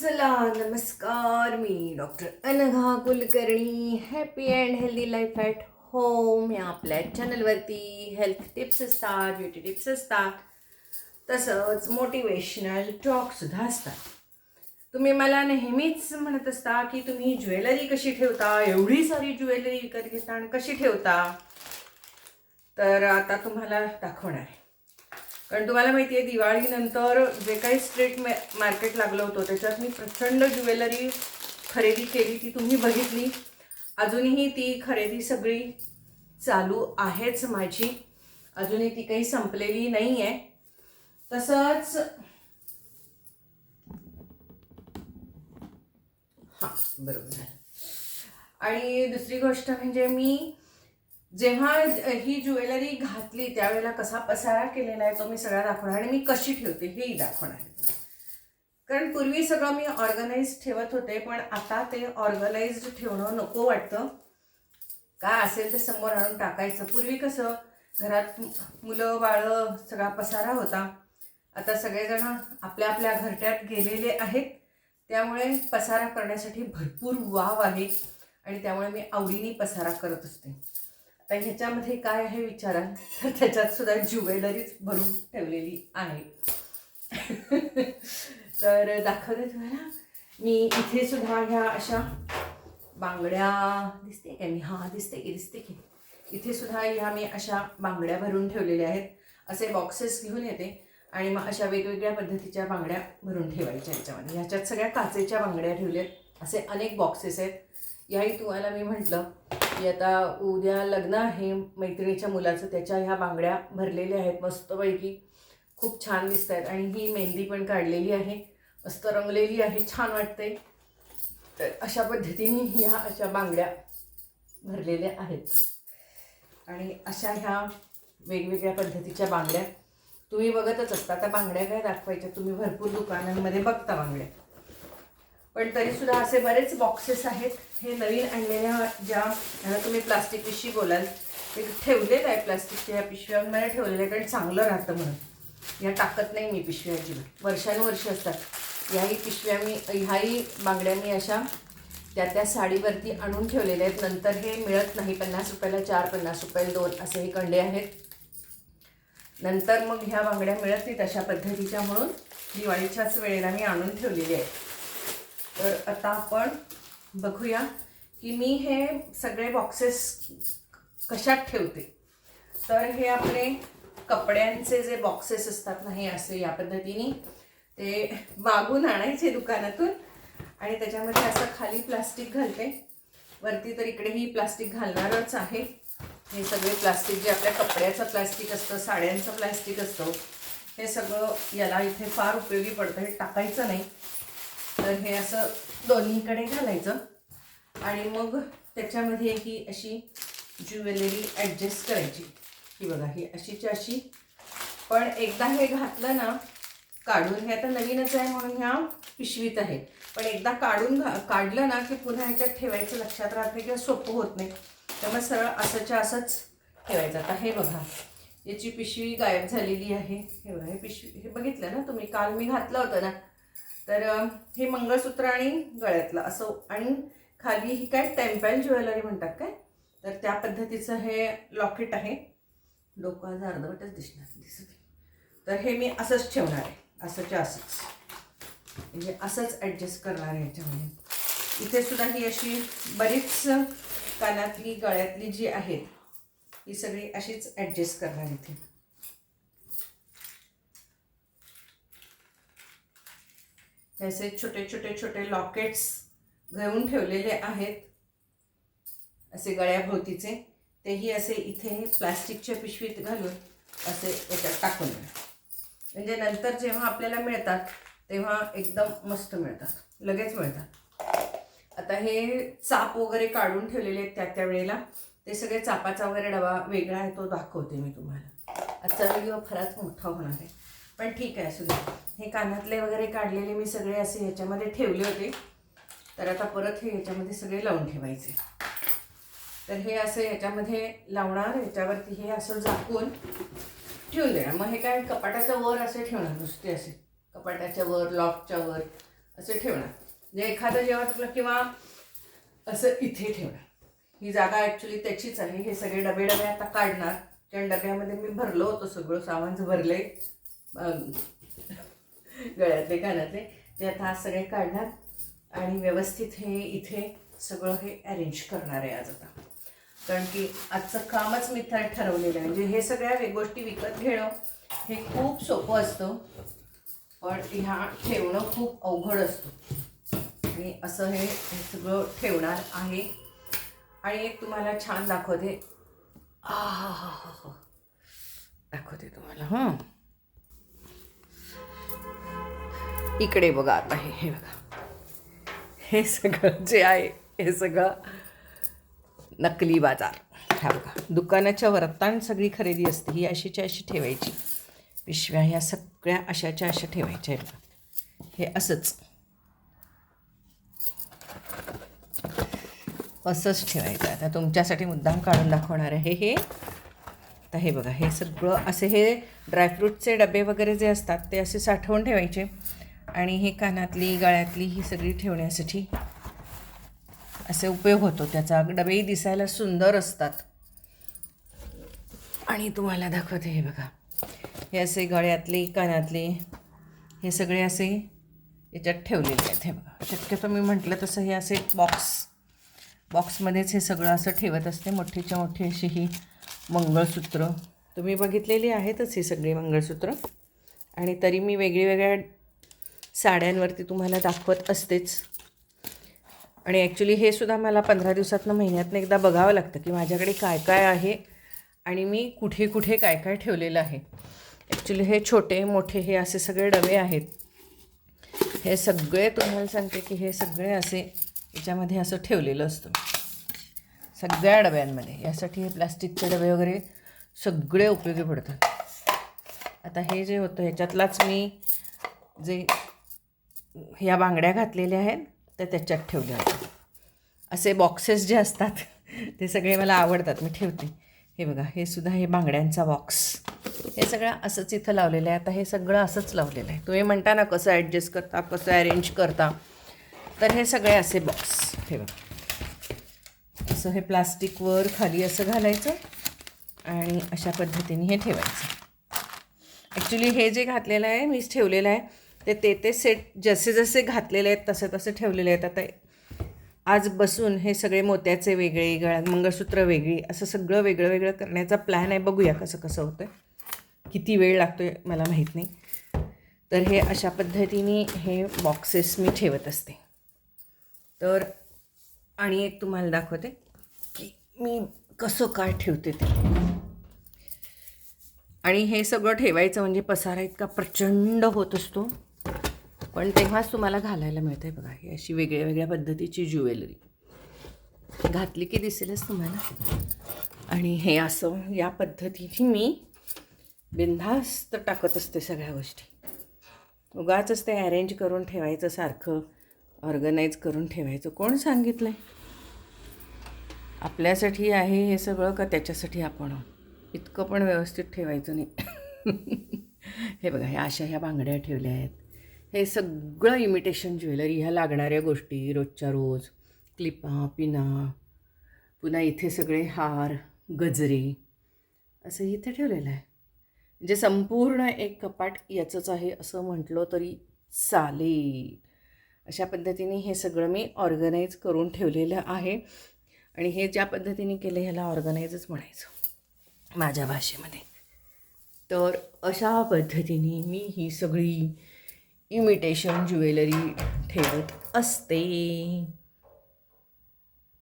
चला नमस्कार मी doctor Anagha Kulkarni happy and healthy life at home या आपल्या चॅनलवरती हेल्थ टिप्स असतात ब्युटी टिप्स असतात. तसंच मोटिवेशनल टॉकसुद्धा असतात. तुम्ही मला नेहमीच म्हणत असता की तुम्ही ज्वेलरी कशी ठेवता? एवढी सारी ज्वेलरी विकत घेता आणि कशी ठेवता? तर आता तुम्हाला दाखवणार आहे. कारण तुम्हाला माहिती आहे दिवाळीनंतर जे काही स्ट्रीट मे मार्केट लागलं होतं त्याच्यात मी प्रचंड ज्वेलरी खरेदी केली ती तुम्ही बघितली. अजूनही ती खरेदी सगळी चालू आहेच माझी. अजूनही ती काही संपलेली नाही आहे तसंच हां बरोबर आणि दुसरी गोष्ट म्हणजे मी जेव्हा ही ज्वेलरी घातली त्यावेळेला कसा पसारा केलेला आहे तो मी सगळा दाखवणार आणि मी कशी ठेवते हेही दाखवणार आहे. कारण पूर्वी सगळं मी ऑर्गनाईज ठेवत होते पण आता ते ऑर्गनाइज्ड ठेवणं नको वाटतं. काय असेल ते समोर आणून टाकायचं. पूर्वी कसं घरात मुलं बाळं सगळा पसारा होता. आता सगळेजण आपल्या आपल्या घरट्यात गेलेले आहेत. त्यामुळे पसारा करण्यासाठी भरपूर वाव आहे आणि त्यामुळे मी आवडीने पसारा करत असते. आता ह्याच्यामध्ये काय आहे विचारा. तर त्याच्यात सुद्धा ज्युवेलरीच भरून ठेवलेली आहे. तर दाखवते तुम्हाला. मी इथे सुद्धा ह्या अशा बांगड्या दिसते का मी हां दिसते की दिसते की. इथे सुद्धा ह्या मी अशा बांगड्या भरून ठेवलेल्या आहेत. असे बॉक्सेस घेऊन येते. आणि मग अशा वेगवेगळ्या पद्धतीच्या बांगड्या भरून ठेवायच्या ह्याच्यामध्ये. ह्याच्यात सगळ्या काचेच्या बांगड्या ठेवल्या आहेत असे अनेक बॉक्सेस आहेत. याही तुम्हाला मी म्हटलं की आता उद्या लग्न आहे मैत्रिणीच्या मुलाचं त्याच्या ह्या बांगड्या भरलेल्या आहेत मस्तपैकी. खूप छान दिसत आहेत आणि ही मेहंदी पण काढलेली आहे. मस्त रंगलेली आहे छान वाटते तर अशा पद्धतीने ह्या अशा बांगड्या भरलेल्या आहेत. आणि अशा ह्या वेगवेगळ्या पद्धतीच्या बांगड्या. तुम्ही बघतच असता त्या बांगड्या काय दाखवायच्या? तुम्ही भरपूर दुकानांमध्ये बघता बांगड्या. पण तरीसुद्धा असे बरेच बॉक्सेस आहेत. हे नवीन आणलेल्या ज्या ह्याला तुम्ही प्लास्टिक पिशवी बोलाल ते ठेवलेलं आहे प्लास्टिकच्या ह्या पिशव्यांमध्ये ठेवलेलं आहे कारण चांगलं राहतं म्हणून. या टाकत नाही मी पिशव्या अजिबात. वर्षानुवर्ष असतात. ह्याही पिशव्या मी ह्याही बांगड्या मी अशा त्या त्या साडीवरती आणून ठेवलेल्या आहेत. नंतर हे मिळत नाही. पन्नास रुपयाला चार पन्नास रुपयाला दोन असे हे कंडे आहेत. नंतर मग ह्या बांगड्या मिळत नाहीत अशा पद्धतीच्या म्हणून दिवाळीच्याच वेळेला मी आणून ठेवलेली आहे तर आता आपण बघूया की मी हे सगळे बॉक्सेस कशात ठेवते? तर हे आपले कपड्यांचे जे बॉक्सेस असतात ना हे असे या पद्धतीने ते मागून आणायचे दुकानातून आणि त्याच्यामध्ये असं खाली प्लास्टिक घालते. वरती तर इकडेही प्लास्टिक घालणारच आहे. हे सगळे प्लास्टिक जे आपल्या कपड्याचं प्लास्टिक असतं साड्यांचं प्लास्टिक असतं हे सगळं याला इथे फार उपयोगी पडतं हे टाकायचं नाही. तर हे असं दोन्हीकडे घालायचं. आणि मग त्याच्यामध्ये ही अशी ज्वेलरी ॲडजस्ट करायची. ही बघा ही अशीची अशी. पण एकदा हे घातलं ना काढून हे आता नवीनच आहे म्हणून ह्या पिशवीत आहे. पण एकदा काढून घा काढलं ना की पुन्हा ह्याच्यात ठेवायचं लक्षात राहत नाही किंवा सोपं होत नाही. त्यामुळे सरळ असंच्या असंच ठेवायचं. आता हे बघा याची पिशवी गायब झालेली आहे. हे बघा हे पिशवी हे बघितलं ना तुम्ही? काल मी घातलं होतं ना. तर हे मंगळसूत्र आणि गळ्यातलं असं आणि खाली ही काय टेम्पल ज्वेलरी म्हणतात काय? तर त्या पद्धतीचं हे लॉकेट आहे. डोकं आज अर्धवटच दिसणार दिसत तर हे मी असंच ठेवणार आहे. असंच्या असंच. म्हणजे असंच ॲडजस्ट करणार आहे याच्यामध्ये. इथे सुद्धा ही अशी बरीच कानातली गळ्यातली जी आहेत ही सगळी अशीच ॲडजस्ट करणार इथे. असे छोटे छोटे छोटे लॉकेट्स घेऊन ठेवलेले आहेत. असे गळ्याभोवतीचे तेही असे इथे प्लास्टिकच्या पिशवीत घालून असे याच्यात टाकून द्या म्हणजे नंतर जेव्हा आपल्याला मिळतात तेव्हा एकदम मस्त मिळतात. लगेच मिळतात. आता हे चाप वगैरे काढून ठेवलेले आहेत त्या त्या वेळेला. ते सगळे चापाचा वगैरे डबा वेगळा आहे तो दाखवते मी तुम्हाला. आजचा व्हिडिओ फारच मोठा होणार आहे. पण ठीक आहे असू दे. हे कानातले वगैरे काढलेले मी सगळे असे ह्याच्यामध्ये ठेवले होते. तर आता परत हे ह्याच्यामध्ये सगळे लावून ठेवायचे. तर हे असं ह्याच्यामध्ये लावणार ह्याच्यावरती हे असं झाकून ठेवून देणार. मग हे काय कपाटाच्या वर असे ठेवणार नुसते असे. कपाटाच्या वर लॉकच्या वर असे ठेवणार. म्हणजे एखादं जेव्हा तुला किंवा असं इथे ठेवणार. ही जागा ॲक्च्युली त्याचीच आहे. हे सगळे डबे डबे आता काढणार. कारण डब्यामध्ये मी भरलो होतो सगळं सामान भरले गळ्यातले कानातले ते आता आज सगळे काढणार आणि व्यवस्थित हे इथे सगळं हे अरेंज करणार आहे आज आता. कारण की आजचं कामच मी तर ठरवलेलं आहे. म्हणजे हे सगळ्या गोष्टी विकत घेणं हे खूप सोपं असतं पण ह्या ठेवणं खूप अवघड असतं. आणि असं हे हे सगळं ठेवणार आहे. आणि एक तुम्हाला छान दाखवते. आहाहाहा. दाखवते तुम्हाला हां. इकडे बघा आता हे हे बघा. हे सगळं जे आहे हे सगळं नकली बाजार. ह्या बघा दुकानाच्या वरतान सगळी खरेदी असते ही अशीच्या अशी ठेवायची. पिशव्या ह्या सगळ्या अशाच्या अशा ठेवायच्या आहेत हे असंच. असंच ठेवायचं आता तुमच्यासाठी मुद्दाम काढून दाखवणार आहे. हे. आता हे बघा हे सगळं असे हे ड्रायफ्रूटचे डबे वगैरे जे असतात ते असे साठवून ठेवायचे. आणि हे कानातली गळ्यातली ही सगळी ठेवण्यासाठी असे उपयोग होतो. त्याचा डबेही दिसायला सुंदर असतात. आणि तुम्हाला दाखवते हे बघा. हे असे गळ्यातले कानातले हे सगळे असे याच्यात ठेवलेले आहेत. हे बघा. शक्यतो मी म्हटलं तसं हे असे बॉक्स बॉक्समध्येच हे सगळं असं ठेवत असते. मोठीच्या मोठी अशी ही मंगळसूत्र. तुम्ही बघितलेली आहेतच ही सगळी मंगळसूत्र. आणि तरी मी वेगळी वेगळ्या साड्यांवरती तुम्हाला दाखवत असतेच. आणि ॲक्च्युली हे सुद्धा मला पंधरा दिवसातनं महिन्यातनं एकदा बघावं लागतं की माझ्याकडे काय काय आहे आणि मी कुठे कुठे काय काय ठेवलेलं आहे. ॲक्च्युली हे छोटे मोठे हे असे सगळे डबे आहेत. हे सगळे तुम्हाला सांगते की हे सगळे असे याच्यामध्ये असं ठेवलेलं असतं. सगळ्या डब्यांमध्ये. यासाठी हे प्लास्टिकचे डबे वगैरे सगळे उपयोगी पडतात. आता हे जे होतं ह्याच्यातलाच मी जे ह्या बांगड्या घातलेल्या आहेत त्या त्याच्यात ठेवल्या होत्या. असे बॉक्सेस जे असतात ते सगळे मला आवडतात मी ठेवते. हे बघा हे सुद्धा हे बांगड्यांचा बॉक्स हे सगळं असंच इथं लावलेलं आहे. आता हे सगळं असंच लावलेलं आहे. तुम्ही म्हणता ना कसं ॲडजस्ट करता कसं अरेंज करता. तर हे सगळे असे बॉक्स हे बघा. असं हे प्लास्टिकवर खाली असं घालायचं आणि अशा पद्धतीने हे ठेवायचं. ॲक्च्युली हे जे घातलेलं आहे मीच ठेवलेलं आहे. ते ते ते सेट जसे जसे घातलेले आहेत तसे तसे ठेवलेले आहेत. आता आज बसून हे सगळे मोत्याचे वेगळे गळ्यात मंगळसूत्र वेगळी असं सगळं वेगळं वेगळं करण्याचा प्लॅन आहे. बघूया कसं कसं होतं किती वेळ लागतो आहे मला माहीत नाही. तर हे अशा पद्धतीने हे बॉक्सेस मी ठेवत असते. तर आणि एक तुम्हाला दाखवते की मी कसं काय ठेवते ते. आणि हे सगळं ठेवायचं म्हणजे पसारा इतका प्रचंड होत असतो. पण तेव्हाच तुम्हाला घालायला मिळते बघा ही अशी वेगळ्या वेगळ्या पद्धतीची ज्वेलरी. घातली की दिसेलच तुम्हाला. आणि हे असं या पद्धतीने मी बिनधास्त टाकत असते सगळ्या गोष्टी. उगाच ते अरेंज करून ठेवायचं सारखं ऑर्गनाईज करून ठेवायचं. कोण सांगितलं आहे आपल्यासाठी आहे हे सगळं का त्याच्यासाठी आपण? इतकं पण व्यवस्थित ठेवायचं नाही. हे बघा ह्या अशा ह्या बांगड्या ठेवल्या आहेत. हे सगळं इमिटेशन ज्वेलरी ह्या लागणाऱ्या गोष्टी रोजच्या रोज क्लिपा पिना पुन्हा इथे सगळे हार गजरे असं इथे ठेवलेलं आहे. म्हणजे संपूर्ण एक कपाट याचंच आहे असं म्हटलं तरी चालेल. अशा पद्धतीने हे सगळं मी ऑर्गनाईज करून ठेवलेलं आहे. आणि हे ज्या पद्धतीने केलं ह्याला ऑर्गनाईजच म्हणायचं. माझ्या भाषेमध्ये. तर अशा पद्धतीने मी ही सगळी इमिटेशन ज्वेलरी ठेवत असते.